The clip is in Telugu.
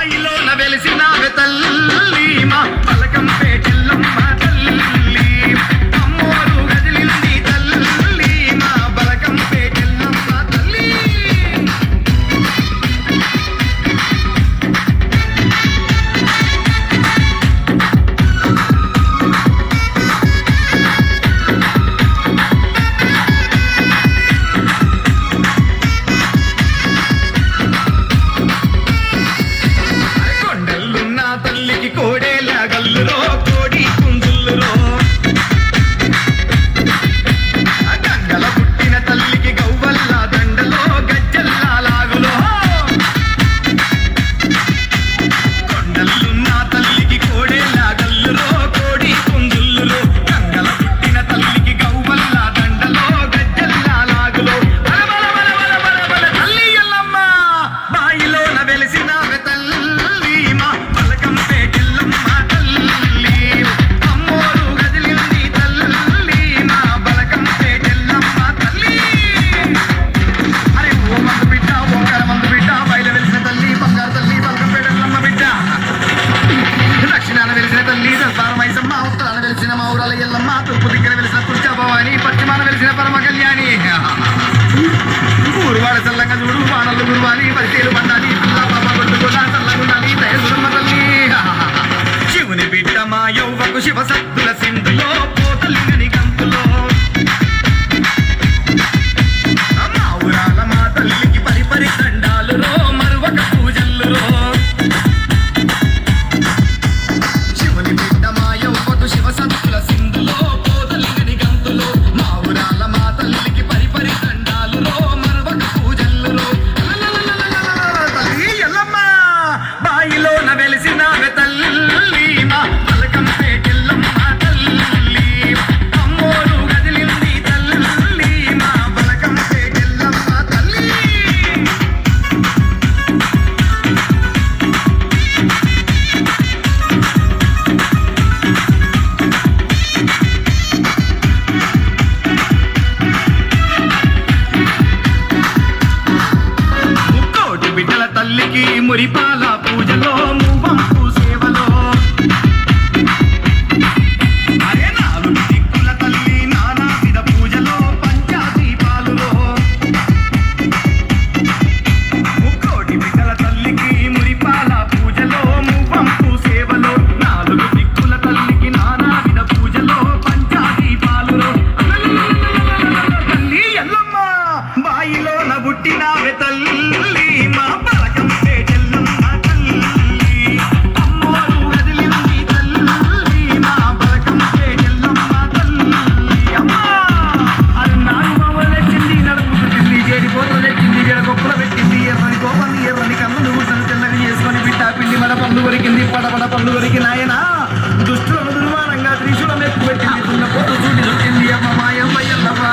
స్థాయిలో వెలిసిన తల్లి మా పలకం పేటిల్లమ్మ vecina విట్టమా యౌవకు శివ సత్తుల సింధులో పోతలింగని గంతులో. முறிப்பா పళ్ళు దొరికింది పడబడ పండు వరికి నాయన. దుష్టులను దుర్మానంగా త్రిశూలం ఎక్కువ పెట్టింది తున్న పొట్టు చూడి దొరికింది అమ్మ మాయమ్మ ఎల్లవ్వ.